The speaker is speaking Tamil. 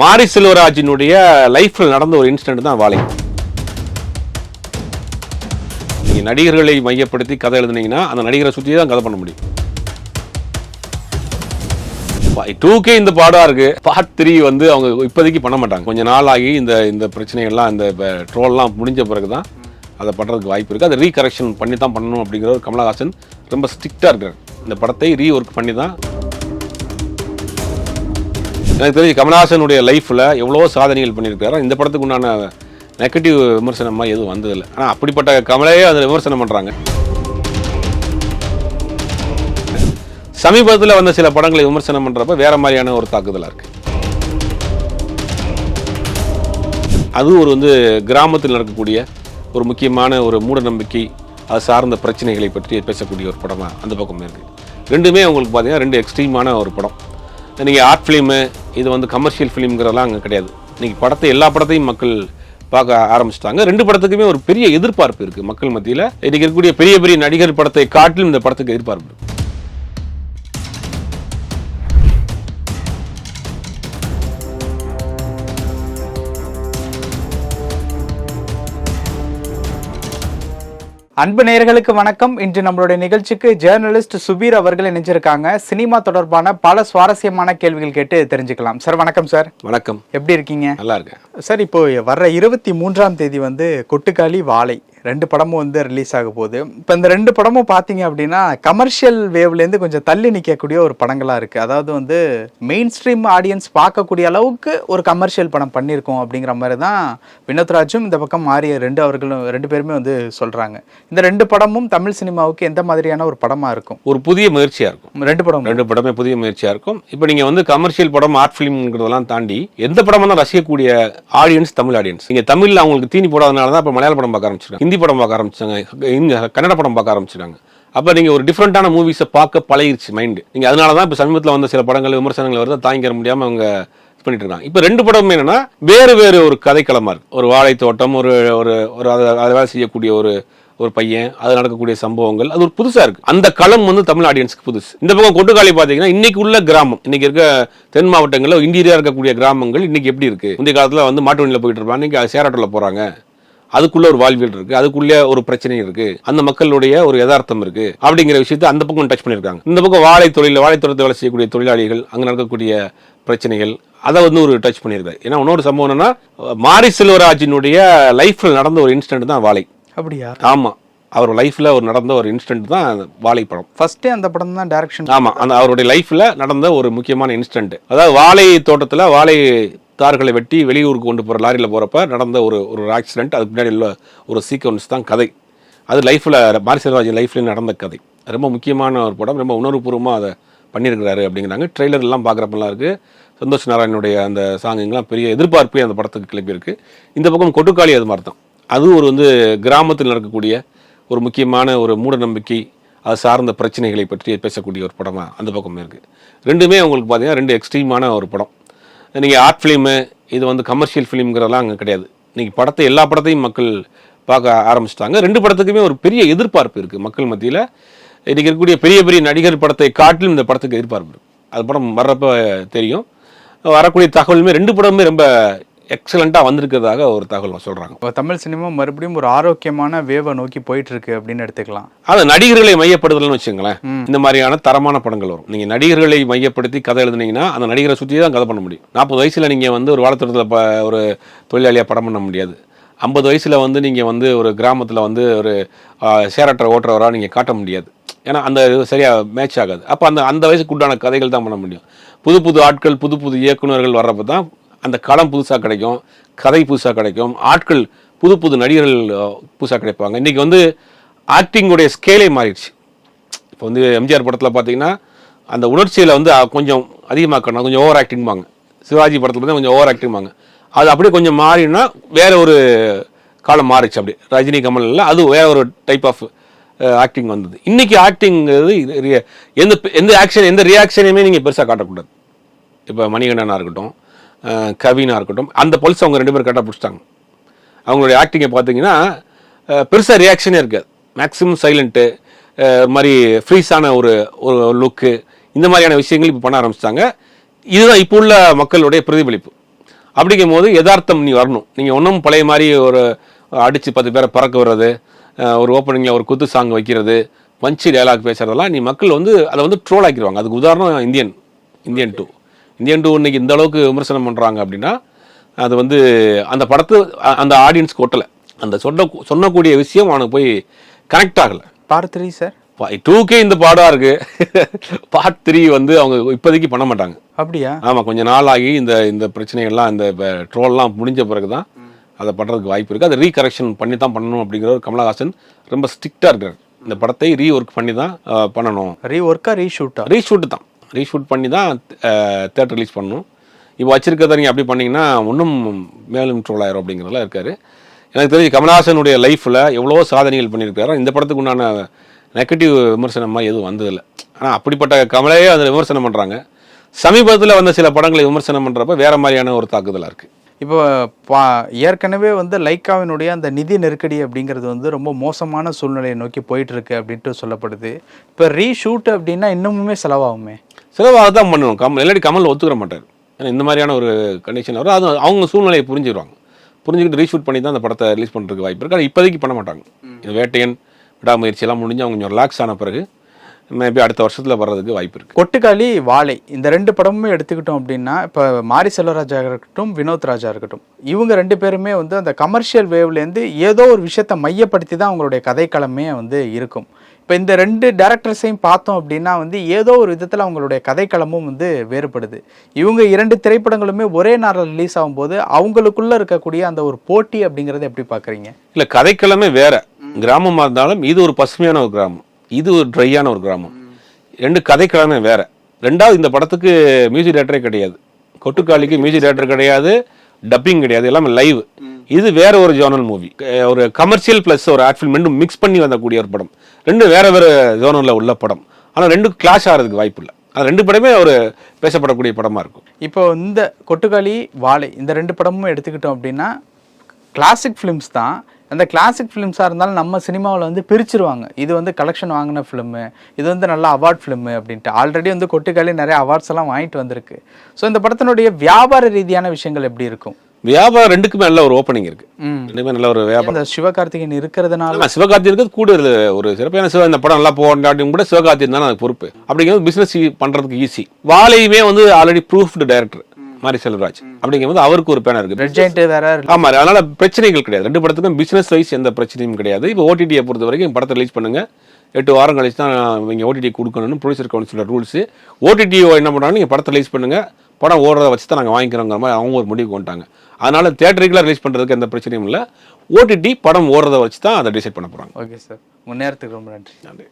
மாரி செல்வராஜினுடைய லைஃப்பில் நடந்த ஒரு இன்சிடென்ட் தான் வாழை நீங்கள் நடிகர்களை மையப்படுத்தி கதை எழுதுனீங்கன்னா அந்த நடிகரை சுற்றி தான் கதை பண்ண முடியும். டூ கே இந்த பாடாக இருக்கு. பார்ட் த்ரீ வந்து அவங்க இப்போதைக்கு பண்ண மாட்டாங்க. கொஞ்ச நாள் ஆகி இந்த இந்த பிரச்சனைகள்லாம் இந்த ட்ரோல்லாம் முடிஞ்ச பிறகு தான் அதை பண்ணுறதுக்கு வாய்ப்பு இருக்குது அதை ரீகரெக்ஷன் பண்ணி தான் பண்ணணும் அப்படிங்கிற ஒரு கமலஹாசன் ரொம்ப ஸ்ட்ரிக்டாக இருக்கார் இந்த படத்தை ரீ ஒர்க் பண்ணி தான் எனக்கு தெரிஞ்சு கமல்ஹாசனுடைய லைஃப்பில் எவ்வளோ சாதனைகள் பண்ணியிருக்காரு. இந்த படத்துக்கு உண்டான நெகட்டிவ் விமர்சனமாக எதுவும் வந்ததில்லை. ஆனால் அப்படிப்பட்ட கமலையே அதில் விமர்சனம் பண்ணுறாங்க சமீபத்தில் வந்த சில படங்களை விமர்சனம் பண்ணுறப்ப வேற மாதிரியான ஒரு தாக்குதலாக இருக்கு. அது ஒரு வந்து கிராமத்தில் நடக்கக்கூடிய ஒரு முக்கியமான ஒரு மூட நம்பிக்கை அது சார்ந்த பிரச்சனைகளை பற்றி பேசக்கூடிய ஒரு படமாக அந்த பக்கம் இருக்கு. ரெண்டுமே உங்களுக்கு பார்த்தீங்கன்னா ரெண்டு எக்ஸ்ட்ரீமான ஒரு படம். நீங்கள் ஆர்ட் ஃபிலிமு இது வந்து கமர்ஷியல் ஃபிலிம்ங்கிறதெல்லாம் அங்கே கிடையாது. இன்னைக்கு படத்தை எல்லா படத்தையும் மக்கள் பார்க்க ஆரம்பிச்சிட்டாங்க. ரெண்டு படத்துக்குமே ஒரு பெரிய எதிர்பார்ப்பு இருக்குது மக்கள் மத்தியில். இன்றைக்கி இருக்கக்கூடிய பெரிய பெரிய நடிகர் படத்தை காட்டிலும் இந்த படத்துக்கு எதிர்பார்ப்பு அன்பு நேயர்களுக்கு வணக்கம். இன்று நம்மளுடைய நிகழ்ச்சிக்கு ஜேர்னலிஸ்ட் சுபீர் அவர்கள் இணைஞ்சிருக்காங்க. சினிமா தொடர்பான பல சுவாரஸ்யமான கேள்விகள் கேட்டு தெரிஞ்சுக்கலாம். சார் வணக்கம் சார். வணக்கம். எப்படி இருக்கீங்க? நல்லா இருக்கேன். சார் இப்போ வர்ற இருபத்தி மூன்றாம் தேதி வந்து கொட்டுக்காளி வாழை. ரெண்டு படமும் வந்து ரிலீஸ் ஆக போகுது. இப்போ இந்த ரெண்டு படமும் பார்த்தீங்க அப்படின்னா கமர்ஷியல் வேவ்லேருந்து கொஞ்சம் தள்ளி நிற்கக்கூடிய ஒரு படங்களாக இருக்குது அதாவது வந்து மெயின் ஸ்ட்ரீம் ஆடியன்ஸ் பார்க்கக்கூடிய அளவுக்கு ஒரு கமர்ஷியல் படம் பண்ணியிருக்கோம் அப்படிங்கிற மாதிரி தான் வினோத்ராஜும் இந்த பக்கம் மாறிய ரெண்டு அவர்களும் ரெண்டு பேருமே வந்து சொல்கிறாங்க இந்த ரெண்டு படமும் தமிழ் சினிமாவுக்கு எந்த மாதிரியான ஒரு படமாக இருக்கும்? ஒரு புதிய முயற்சியாக இருக்கும். ரெண்டு படம். ரெண்டு படமே புதிய முயற்சியாக இருக்கும். இப்போ நீங்கள் வந்து கமர்ஷியல் படம் ஆர்ட் ஃபிலிம்ங்கிறதெல்லாம் தாண்டி எந்த படமாக தான் ரசிக்கக்கூடிய ஆடியன்ஸ் தமிழ் ஆடியன்ஸ் நீங்கள் தமிழில் அவங்களுக்கு தீனி போடாதனால தான் இப்போ மலையாள படம் பார்க்க ஆரம்பிச்சிருக்காங்க. ஹிந்தி படம் பார்க்க ஆரம்பிச்சாங்க. கன்னட படம் பார்க்க ஆரம்பிச்சிட்டாங்க. அப்போ நீங்கள் ஒரு டிஃப்ரெண்ட்டான மூவிஸை பார்க்க பழகிருச்சு மைண்டு நீங்கள் அதனால தான் இப்போ சமீபத்தில் வந்த சில படங்கள் விமர்சனங்கள் வருது தாங்கிற முடியாமல் அவங்க பண்ணிட்டு இருக்காங்க. இப்போ ரெண்டு படமும் என்னன்னா வேறு வேறு ஒரு கதைக்களமாக இருக்கு. ஒரு வாழைத்தோட்டம் ஒரு ஒரு ஒரு அதை அதை வேலை செய்யக்கூடிய ஒரு ஒரு பையன் அது நடக்கக்கூடிய சம்பவங்கள் அது ஒரு புதுசாக இருக்கு. அந்த களம் வந்து தமிழ் ஆடியன்ஸுக்கு புதுசு. இந்த பக்கம் கொட்டுக்காளி பார்த்தீங்கன்னா இன்னைக்கு உள்ள கிராமம். இன்னைக்கு இருக்க தென் மாவட்டங்களில் இந்தியா இருக்கக்கூடிய கிராமங்கள் இன்னைக்கு எப்படி இருக்கு? முந்தைய காலத்தில் வந்து மாட்டு வண்டியில் போயிட்டு இருப்பாங்க இன்னைக்கு சேராட்டோல போகிறாங்க அதுக்குள்ள ஒரு வாழ்வியல் இருக்கு. அதுக்குள்ள ஒரு பிரச்சனை இருக்கு. அந்த மக்களுடைய ஒரு யதார்த்தம் இருக்கு. அப்படிங்கிற விஷயத்தை அந்த பக்கம் டச் பண்ணியிருக்காங்க. இந்த பக்கம் வாழை தொழில் வாழைத்தோட்டத்தை வேலை செய்யக்கூடிய தொழிலாளிகள் அங்க நடக்கக்கூடிய பிரச்சனைகள் அதை வந்து ஒரு டச் பண்ணியிருக்காரு. ஏன்னா இன்னொரு சம்பவம் என்னன்னா மாரி செல்வராஜினுடைய லைஃப்ல நடந்த ஒரு இன்சிடென்ட் தான் வாழை. அப்படியா? ஆமா. அவர் லைஃப்ல ஒரு நடந்த ஒரு இன்சிடென்ட் தான் வாழை படம். ஃபர்ஸ்டே அந்த படம் தான் டைரக்ஷன் ஆமா. அந்த அவருடைய லைஃப்ல நடந்த ஒரு முக்கியமான இன்சிடென்ட் அதாவது வாழை தோட்டத்துல வாழை தார்களை வெட்டி வெளியூருக்கு கொண்டு போகிற லாரியில் போகிறப்ப நடந்த ஒரு ஒரு ஆக்சிடென்ட் அதுக்கு பின்னாடி உள்ள ஒரு சீக்வன்ஸ் தான் கதை. அது லைஃப்பில் மாரி செல்வராஜ் நடந்த கதை. ரொம்ப முக்கியமான ஒரு படம். ரொம்ப உணர்வுபூர்வமாக அதை பண்ணியிருக்கிறாரு அப்படிங்கிறாங்க. ட்ரெய்லர்லாம் பார்க்குறப்பெல்லாம் இருக்குது சந்தோஷ் நாராயணனுடைய அந்த சாங்குங்கெலாம் பெரிய எதிர்பார்ப்பே அந்த படத்துக்கு கிளம்பியிருக்கு இந்த பக்கம் கொட்டுக்காளி அது மாதிரி தான். அது ஒரு வந்து கிராமத்தில் நடக்கக்கூடிய ஒரு முக்கியமான ஒரு மூட நம்பிக்கை அது சார்ந்த பிரச்சனைகளை பற்றி பேசக்கூடிய ஒரு படமாக அந்த பக்கம் இருக்குது ரெண்டுமே உங்களுக்கு பார்த்தீங்கன்னா ரெண்டு எக்ஸ்ட்ரீமான ஒரு படம். நீங்கள் ஆர்ட் ஃபிலிமு இது வந்து கமர்ஷியல் ஃபிலிம்ங்கிறதெல்லாம் அங்கே கிடையாது. இன்றைக்கி படத்தை எல்லா படத்தையும் மக்கள் பார்க்க ஆரம்பிச்சிட்டாங்க. ரெண்டு படத்துக்குமே ஒரு பெரிய எதிர்பார்ப்பு இருக்குது மக்கள் மத்தியில். இன்றைக்கி இருக்கக்கூடிய பெரிய பெரிய நடிகர் படத்தை காட்டிலும் இந்த படத்துக்கு எதிர்பார்ப்பு இருக்குது அது படம் வர்றப்ப தெரியும். வரக்கூடிய தகவலுமே ரெண்டு படமுமே ரொம்ப எக்ஸலண்ட்டாக வந்திருக்கிறதாக ஒரு தகவல் சொல்கிறாங்க இப்போ தமிழ் சினிமா மறுபடியும் ஒரு ஆரோக்கியமான வேவை நோக்கி போயிட்டு இருக்கு அப்படின்னு எடுத்துக்கலாம். அது நடிகர்களை மையப்படுத்தலன்னு வச்சுங்களேன் இந்த மாதிரியான தரமான படங்கள் வரும். நீங்க நடிகர்களை மையப்படுத்தி கதை எழுதுனீங்கன்னா அந்த நடிகரை சுற்றி தான் கதை பண்ண முடியும். நாற்பது வயசுல நீங்க வந்து ஒரு வாழைத்தோட்டத்தில் ப ஒரு தொழிலாளியா படம் பண்ண முடியாது. ஐம்பது வயசுல வந்து நீங்க வந்து ஒரு கிராமத்துல வந்து ஒரு சேரட்டரை ஓட்டுறவரா நீங்க காட்ட முடியாது. ஏன்னா அந்த இது சரியா மேட்ச் ஆகாது. அப்போ அந்த அந்த வயசுக்கு உண்டான கதைகள் தான் பண்ண முடியும். புது புது ஆட்கள் புது புது இயக்குனர்கள் வர்றப்ப தான் அந்த களம் புதுசாக கிடைக்கும் கதை புதுசாக கிடைக்கும் ஆட்கள் புது புது நடிகர்கள் புதுசாக கிடைப்பாங்க. இன்றைக்கி வந்து ஆக்டிங்குடைய ஸ்கேலே மாறிடுச்சு. இப்போ வந்து எம்ஜிஆர் படத்தில் பார்த்தீங்கன்னா அந்த உணர்ச்சியில் வந்து கொஞ்சம் அதிகமாக்கணும். கொஞ்சம் ஓவர் ஆக்டிங்பாங்க சிவாஜி படத்தில் வந்து கொஞ்சம் ஓவர் ஆக்டிங்பாங்க அது அப்படியே கொஞ்சம் மாறினா வேற ஒரு காலம் மாறிச்சு அப்படி ரஜினி கமலில் அது வேற ஒரு டைப் ஆஃப் ஆக்டிங் வந்தது. இன்றைக்கி ஆக்டிங்கிறது எந்த எந்த ஆக்ஷன் எந்த ரியாக்ஷனையுமே நீங்கள் பெருசாக காட்டக்கூடாது. இப்போ மணிகண்டனாக இருக்கட்டும் கவினாக இருக்கட்டும் அந்த பல்ஸ் அவங்க ரெண்டு பேரும் கரெக்டாக பிடிச்சிட்டாங்க. அவங்களுடைய ஆக்டிங்கை பார்த்தீங்கன்னா பெருசாக ரியாக்ஷனே இருக்காது. மேக்ஸிமம் சைலண்ட்டு ஒரு மாதிரி ஃப்ரீஸான ஒரு ஒரு லுக்கு இந்த மாதிரியான விஷயங்கள் இப்போ பண்ண ஆரம்பிச்சிட்டாங்க. இதுதான் இப்போ உள்ள மக்களுடைய பிரதிபலிப்பு. அப்படிங்கும் போது யதார்த்தம் நீ வரணும். நீங்கள் ஒன்றும் பழைய மாதிரி ஒரு அடித்து பத்து பேரை பறக்க விடுறது ஒரு ஓப்பனிங்கில் ஒரு குத்து சாங் வைக்கிறது பஞ்சு டைலாக் பேசுகிறதெல்லாம் நீ மக்கள் வந்து அதை வந்து ட்ரோல் ஆக்கிடுவாங்க. அதுக்கு உதாரணம் Indian Indian two Indian two இன்னைக்கு இந்த அளவுக்கு விமர்சனம் பண்ணுறாங்க அப்படின்னா அது வந்து அந்த படத்து அந்த ஆடியன்ஸ்க்கு ஒட்டலை. அந்த சொன்ன சொன்னக்கூடிய விஷயம் அவனுக்கு போய் கனெக்ட் ஆகலை. பார்ட் த்ரீ சார் டூக்கே இந்த பாடாக இருக்கு. பார்ட் த்ரீ வந்து அவங்க இப்போதைக்கு பண்ண மாட்டாங்க. அப்படியா? ஆமாம் கொஞ்சம் நாள் ஆகி இந்த இந்த பிரச்சனைகள்லாம் இந்த ட்ரோல்லாம் முடிஞ்ச பிறகு தான் அதை பண்ணுறதுக்கு வாய்ப்பு இருக்குது அதை ரீகரெக்ஷன் பண்ணி தான் பண்ணணும் அப்படிங்கிற ஒரு கமலஹாசன் ரொம்ப ஸ்ட்ரிக்டாக இருக்கார் இந்த படத்தை ரீ ஒர்க் பண்ணி தான் பண்ணணும். ரீ ஒர்க்கா ரீஷூட்டா ரீஷூட் தான். ரீஷூட் பண்ணி தான் தேட்டர் ரிலீஸ் பண்ணணும். இப்போ வச்சிருக்கிறத நீங்கள் அப்படி பண்ணிங்கன்னா இன்னும் மேலும் ட்ரோல் ஆயிரும் அப்படிங்கிறதுல இருக்காரு. எனக்கு தெரிஞ்சு கமல்ஹாசனுடைய லைஃப்பில் எவ்வளோ சாதனைகள் பண்ணியிருக்காரு இந்த படத்துக்கு உண்டான நெகட்டிவ் விமர்சனமாக எதுவும் வந்ததில்லை. ஆனால் அப்படிப்பட்ட கமலையே அதில் விமர்சனம் பண்ணுறாங்க சமீபத்தில் வந்த சில படங்களை விமர்சனம் பண்ணுறப்ப வேறு மாதிரியான ஒரு தாக்குதலாக இருக்குது இப்போ பா ஏற்கனவே வந்து லைக்காவினுடைய அந்த நிதி நெருக்கடி அப்படிங்கிறது வந்து ரொம்ப மோசமான சூழ்நிலையை நோக்கி போயிட்டு இருக்கு அப்படின்ட்டு சொல்லப்படுது. இப்போ ரீஷூட் அப்படின்னா இன்னமுமே செலவாகுமே? சிலவாக தான் பண்ணணும். கமல் இல்லாட்டி கமல் ஒத்துக்கிற மாட்டார். ஏன்னா இந்த மாதிரியான ஒரு கண்டிஷன் வரும். அது அவங்க சூழ்நிலையை புரிஞ்சுருவாங்க. புரிஞ்சுக்கிட்டு ரீஷூட் பண்ணி தான் அந்த படத்தை ரிலீஸ் பண்ணுறதுக்கு வாய்ப்பு இருக்குது ஆனால் இப்போதைக்கு பண்ண மாட்டாங்க. இந்த வேட்டையன் விடாமுயற்சி எல்லாம் முடிஞ்சு அவங்க கொஞ்சம் ரிலாக்ஸ் ஆன பிறகு மேபி அடுத்த வருஷத்தில் வர்றதுக்கு வாய்ப்பு இருக்குது கொட்டுக்காளி வாழை இந்த ரெண்டு படமுமே எடுத்துக்கிட்டோம் அப்படின்னா இப்போ மாரி செல்வராஜா இருக்கட்டும் வினோத் ராஜா இருக்கட்டும் இவங்க ரெண்டு பேருமே வந்து அந்த கமர்ஷியல் வேவ்லேருந்து ஏதோ ஒரு விஷயத்தை மையப்படுத்தி தான் அவங்களுடைய கதைக்களமே வந்து இருக்கும். இப்போ இந்த ரெண்டு டேரக்டர்ஸையும் பார்த்தோம் அப்படின்னா வந்து ஏதோ ஒரு விதத்தில் அவங்களுடைய கதைக்களமும் வந்து வேறுபடுது. இவங்க இரண்டு திரைப்படங்களுமே ஒரே நாளில் ரிலீஸ் ஆகும்போது அவங்களுக்குள்ள இருக்கக்கூடிய அந்த ஒரு போட்டி அப்படிங்கிறத எப்படி பார்க்குறீங்க இல்லை கதைக்கிழமை வேற. கிராமமாக இருந்தாலும் இது ஒரு பசுமையான ஒரு கிராமம். இது ஒரு ட்ரையான ஒரு கிராமம். ரெண்டு கதைக்கிழமை வேற. ரெண்டாவது இந்த படத்துக்கு மியூசிக் டேரக்டரே கிடையாது. கொட்டுக்காளிக்கு மியூசிக் டேரக்டர் கிடையாது டப்பிங் கிடையாது எல்லாமே லைவ் இது வேற ஒரு ஜோனல் மூவி ஒரு கமர்ஷியல் ப்ளஸ் ஒரு ஆர்ட் ஃபில்ம் ரெண்டும் மிக்ஸ் பண்ணி வந்தக்கூடிய ஒரு படம். ரெண்டு வேற வேற ஜோனலில் உள்ள படம். ஆனால் ரெண்டும் கிளாஷ் ஆகிறதுக்கு வாய்ப்பு இல்லை. அது ரெண்டு படமே ஒரு பேசப்படக்கூடிய படமாக இருக்கும். இப்போ இந்த கொட்டுக்காளி வாழை இந்த ரெண்டு படமும் எடுத்துக்கிட்டோம் அப்படின்னா கிளாசிக் ஃபிலிம்ஸ் தான். அந்த கிளாசிக் ஃபிலிம்ஸாக இருந்தாலும் நம்ம சினிமாவில் வந்து பிரிச்சிருவாங்க. இது வந்து கலெக்ஷன் வாங்கின ஃபிலிமு இது வந்து நல்ல அவார்ட் ஃபிலிமு அப்படின்ட்டு. ஆல்ரெடி வந்து கொட்டுக்காளி நிறைய அவார்ட்ஸ் எல்லாம் வாங்கிட்டு வந்திருக்கு. ஸோ இந்த படத்தினுடைய வியாபார ரீதியான விஷயங்கள் எப்படி இருக்கும்? வியாபாரம் ரெண்டுக்குமே நல்ல ஒரு ஓப்பனிங் இருக்கு. ரெண்டுமே நல்ல ஒரு வியாபாரம். சிவகார்த்திகேயன் இருக்கிறதுனால ஆமா சிவகார்த்திகேயனுக்கு கூட ஒரு சிறப்பான சிவ இந்த படம் நல்லா போகண்டாட்டியும் கூட சிவகார்த்திகேயன் தான் பொறுப்பு. அப்படிங்கிறது பிசினஸ் பண்றதுக்கு ஈஸி வாழையுமே வந்து ஆல்ரெடி ப்ரூஃப்டு டைரக்டர் மாரி செல்வராஜ் அப்படிங்கும்போது அவருக்கு ஒரு பேனர் இருக்கு. ரெட் ஜெயிண்ட் வேற ஆமா அதனால பிரச்சனைகள் கிடையாது. ரெண்டு படத்துக்கும் பிசினஸ் வைஸ் எந்த பிரச்சனையும் கிடையாது. இப்போ ஓடிடியை பொறுத்த வரைக்கும் படத்தை ரிலீஸ் பண்ணுங்க. எட்டு வாரம் கழிச்சு தான் இவங்க ஓடிடி கொடுக்கணும்னு ப்ரொடியூசர் கவுன்சிலர் ரூல்ஸ் ஓடிடி என்ன பண்ணுறாங்க நீங்கள் படத்தை ரிலீஸ் பண்ணுங்க. படம் ஓடுறத வச்சு தான் நாங்கள் வாங்கிக்கிறோங்கிற மாதிரி அவங்க ஒரு முடிவுக்கு வந்துட்டாங்க. அதனால தேட்டருக்குலாம் ரிலீஸ் பண்ணுறதுக்கு எந்த பிரச்சனையும் இல்லை. ஓடிடி படம் ஓடுறத வச்சு தான் அதை டிசைட் பண்ண போகிறாங்க ஓகே சார் முன்னேறத்துக்கு ரொம்ப நன்றி. நன்றி.